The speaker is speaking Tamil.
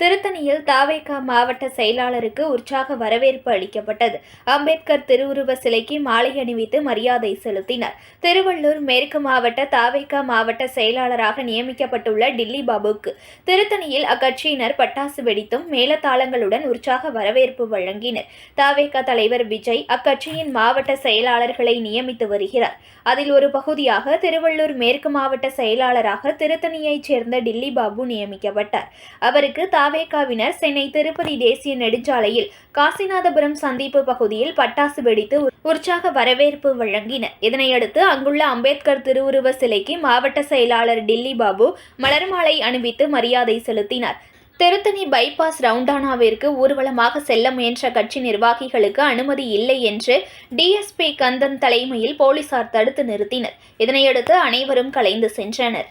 திருத்தணியில் தாவேகா மாவட்ட செயலாளருக்கு உற்சாக வரவேற்பு அளிக்கப்பட்டது. அம்பேத்கர் திருவுருவ சிலைக்கு மாலை அணிவித்து மரியாதை செலுத்தினர். திருவள்ளூர் மேற்கு மாவட்ட தாவேகா மாவட்ட செயலாளராக நியமிக்கப்பட்டுள்ள டில்லி பாபுக்கு திருத்தணியில் அக்கட்சியினர் பட்டாசு வெடித்தும் மேலதாளங்களுடன் உற்சாக வரவேற்பு வழங்கினர். தாவேகா தலைவர் விஜய் அக்கட்சியின் மாவட்ட செயலாளர்களை நியமித்து வருகிறார். அதில் ஒரு பகுதியாக திருவள்ளூர் மேற்கு மாவட்ட செயலாளராக திருத்தணியைச் சேர்ந்த டில்லி பாபு நியமிக்கப்பட்டார். அவருக்கு தாவேகாவினர் சென்னை திருப்பதி தேசிய நெடுஞ்சாலையில் காசிநாதபுரம் சந்திப்பு பகுதியில் பட்டாசு வெடித்து உற்சாக வரவேற்பு வழங்கினர். இதனையடுத்து அங்குள்ள அம்பேத்கர் திருவுருவ சிலைக்கு மாவட்ட செயலாளர் டில்லி பாபு மலர்மாலை அணிவித்து மரியாதை செலுத்தினார். திருத்தணி பைபாஸ் ரவுண்டானாவிற்கு ஊர்வலமாக செல்ல முயன்ற கட்சி நிர்வாகிகளுக்கு அனுமதி இல்லை என்று டிஎஸ்பி கந்தன் தலைமையில் போலீசார் தடுத்து நிறுத்தினர். இதனையடுத்து அனைவரும் கலைந்து சென்றனர்.